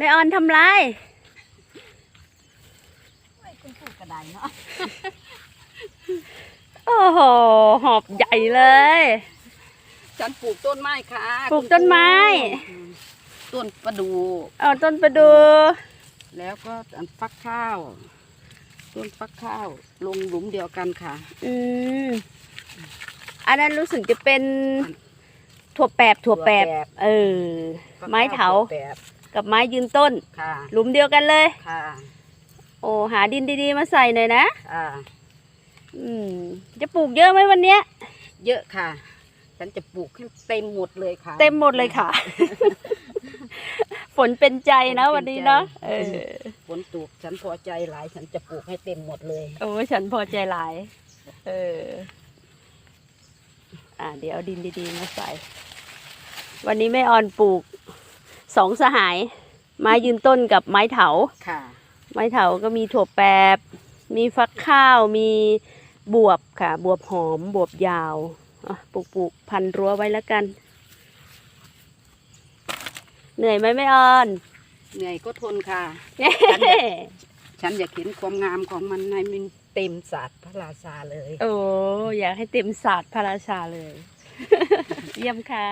แม่ออนทำไรคุณพูดกระไดเนาะโอ้โห หอบใหญ่เลย ฉันปลูกต้นไม้ค่ะปลูกต้นไม้อืมต้นประดูเอาต้นประดูแล้วก็อันฟักข้าว ต้นฟักข้าว ลงหลุมเดียวกันค่ะ อืมอันนั้นรู้สึกจะเป็นถั่วแปบถั่วแปบถั่วแปบเออฟักไม้ข้วเถาแบบ กับไม้ยืนต้น ค่ะหลุมเดียวกันเลย ค่ะโอ้หาดินดีๆมาใส่หน่อยนะค่ะอืม จะปลูกเยอะไหมวันเนี้ย เยอะค่ะ ฉันจะปลูกให้เต็มหมดเลยค่ะ เต็มหมดเลยค่ะ ฝนเป็นใจนะฝนเป็นวันนี้เนาะใจ เออฝนตกฉันพอใจหลาย ฉันจะปลูกให้เต็มหมดเลย โอ้ยฉันพอใจหลาย เออ อ่าเดี๋ยวเอาดินดีๆมาใส่ วันนี้แม่ออนปลูก สองสหาย ไม้ยืนต้นกับไม้เถา ค่ะ ไม้เถาก็มีถั่วแปบ มีฟักข้าว มีบวบค่ะ บวบหอม บวบยาวอะปลูกปลูกพันรั้วไว้แล้วกัน เหนื่อยไหมแม่ออน เหนื่อยก็ทนค่ะเย้ฉันอยากเห็นความงามของมันให้มันเต็มศาสตร์พระราชาเลย โอ้อยากให้เต็มศาสตร์พระราชาเลย เยี่ยมค่ะ